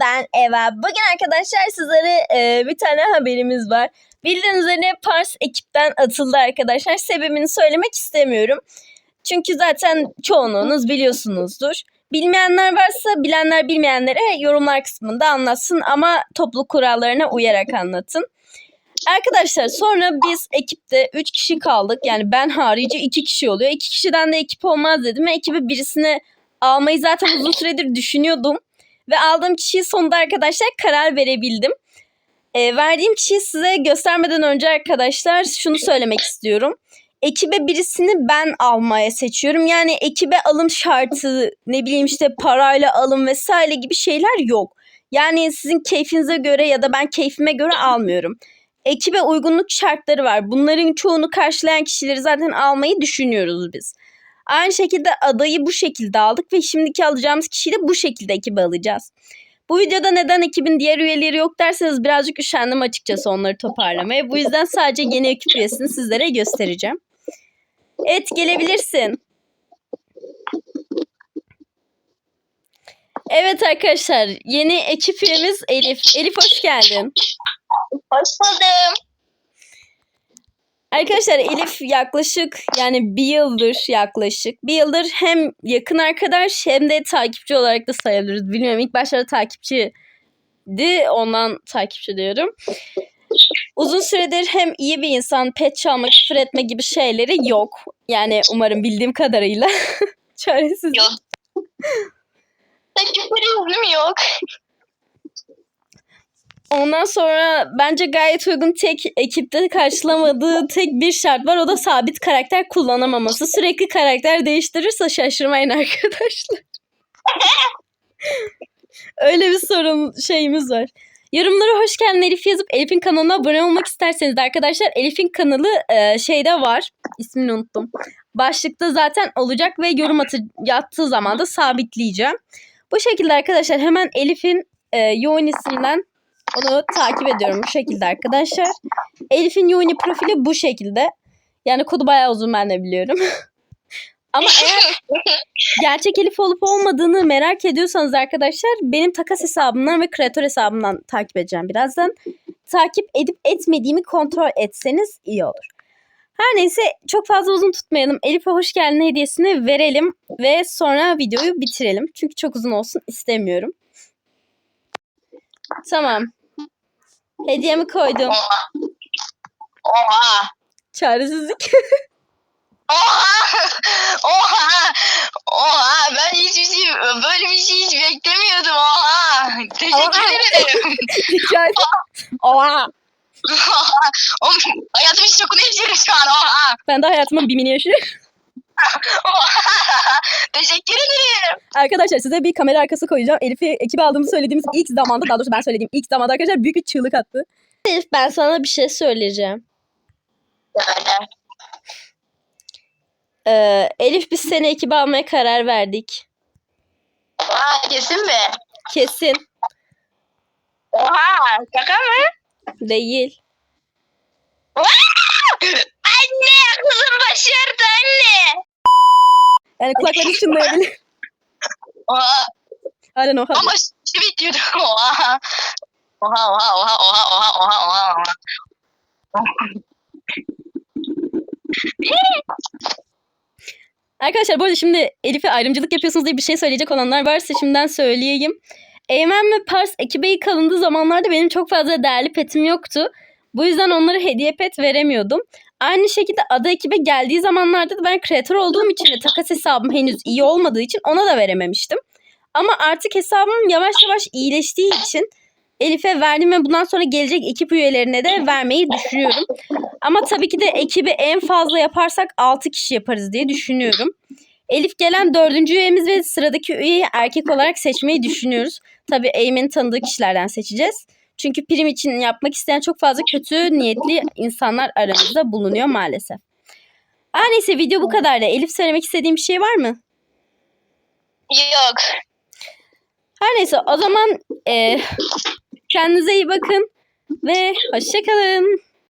ben Eva. Bugün arkadaşlar sizlere e, bir tane haberimiz var. Bildiğiniz üzere Pars ekipten atıldı arkadaşlar. Sebebini söylemek istemiyorum. Çünkü zaten çoğunluğunuz biliyorsunuzdur. Bilmeyenler varsa bilenler bilmeyenlere yorumlar kısmında anlatsın ama topluluk kurallarına uyarak anlatın. Arkadaşlar sonra biz ekipte 3 kişi kaldık. Yani ben harici 2 kişi oluyor. 2 kişiden de ekip olmaz dedim ve ekibe birisini almayı zaten uzun süredir düşünüyordum. Ve aldığım kişiyi sonunda arkadaşlar karar verebildim. E, verdiğim kişiyi size göstermeden önce arkadaşlar şunu söylemek istiyorum. Ekibe birisini ben almaya seçiyorum. Yani ekibe alım şartı ne bileyim işte parayla alım vesaire gibi şeyler yok. Yani sizin keyfinize göre ya da ben keyfime göre almıyorum. Ekibe uygunluk şartları var. Bunların çoğunu karşılayan kişileri zaten almayı düşünüyoruz biz. Aynı şekilde adayı bu şekilde aldık ve şimdiki alacağımız kişiyi de bu şekilde ekibe alacağız. Bu videoda neden ekibin diğer üyeleri yok derseniz birazcık üşendim açıkçası onları toparlamaya. Bu yüzden sadece yeni ekip üyesini sizlere göstereceğim. Evet gelebilirsin. Evet arkadaşlar yeni ekip üyemiz Elif. Elif hoş geldin. Hoş buldum. Arkadaşlar Elif yaklaşık yani bir yıldır yaklaşık bir yıldır hem yakın arkadaş hem de takipçi olarak da sayabiliriz. Bilmiyorum ilk başlarda takipçiydi ondan takipçi diyorum. Uzun süredir hem iyi bir insan pet çalma küfür etme gibi şeyleri yok. Yani umarım bildiğim kadarıyla. Çaresiz. Yok. Küfürüm yok. Ondan sonra bence gayet uygun tek ekipte karşılamadığı tek bir şart var. O da sabit karakter kullanamaması. Sürekli karakter değiştirirse şaşırmayın arkadaşlar. Öyle bir sorun şeyimiz var. Yorumlara hoş geldin Elif yazıp Elif'in kanalına abone olmak isterseniz de arkadaşlar Elif'in kanalı e, şeyde var. İsmini unuttum. Başlıkta zaten olacak ve yorum atı, attığı zaman da sabitleyeceğim. Bu şekilde arkadaşlar hemen Elif'in e, yoğun isimden onu takip ediyorum bu şekilde arkadaşlar. Elif'in Yuni profili bu şekilde. Yani kodu bayağı uzun ben de biliyorum. Ama eğer gerçek Elif olup olmadığını merak ediyorsanız arkadaşlar benim takas hesabımdan ve kreatör hesabımdan takip edeceğim birazdan. Takip edip etmediğimi kontrol etseniz iyi olur. Her neyse çok fazla uzun tutmayalım. Elif'e hoş geldin hediyesini verelim ve sonra videoyu bitirelim. Çünkü çok uzun olsun istemiyorum. Tamam. Hediyemi koydum. Oha. Oha. Çaresizlik. Oha. Oha. Oha. Ben hiçbir şey böyle bir şey hiç beklemiyordum. Oha. Teşekkür Oha. ederim. Hikaye. Oha. Oha. Oğlum, hayatım hiç çok yaşıyorum şu an. Oha. Ben de hayatımın bimini yaşıyorum. Oha. Teşekkür ederim. Arkadaşlar size bir kamera arkası koyacağım. Elif'i ekibe aldığımızı söylediğimiz ilk zamanda daha doğrusu ben söylediğim ilk zamanda arkadaşlar büyük bir çığlık attı. Elif ben sana bir şey söyleyeceğim. Ee, Elif biz seni ekibe almaya karar verdik. Oha. Kesin mi? Kesin. Oha. Şaka mı? Değil. Anne kızım başardı anne. Yani kulakları çınlayabilir. Oha. Aynen oha. Ama şey bekliyordum. Oha. Oha oha oha oha oha oha oha oha. Arkadaşlar bu arada şimdi Elif'e ayrımcılık yapıyorsunuz diye bir şey söyleyecek olanlar varsa şimdiden söyleyeyim. Eymen ve Pars ekibe ilk alındığı zamanlarda benim çok fazla değerli petim yoktu. Bu yüzden onlara hediye pet veremiyordum. Aynı şekilde ada ekibe geldiği zamanlarda da ben kreatör olduğum için ve takas hesabım henüz iyi olmadığı için ona da verememiştim. Ama artık hesabım yavaş yavaş iyileştiği için Elif'e verdim ve bundan sonra gelecek ekip üyelerine de vermeyi düşünüyorum. Ama tabii ki de ekibi en fazla yaparsak 6 kişi yaparız diye düşünüyorum. Elif gelen dördüncü üyemiz ve sıradaki üyeyi erkek olarak seçmeyi düşünüyoruz. Tabii Eymen'in tanıdığı kişilerden seçeceğiz. Çünkü prim için yapmak isteyen çok fazla kötü niyetli insanlar aramızda bulunuyor maalesef. Her neyse video bu kadar da. Elif söylemek istediğim bir şey var mı? Yok. Her neyse o zaman e, kendinize iyi bakın ve hoşçakalın.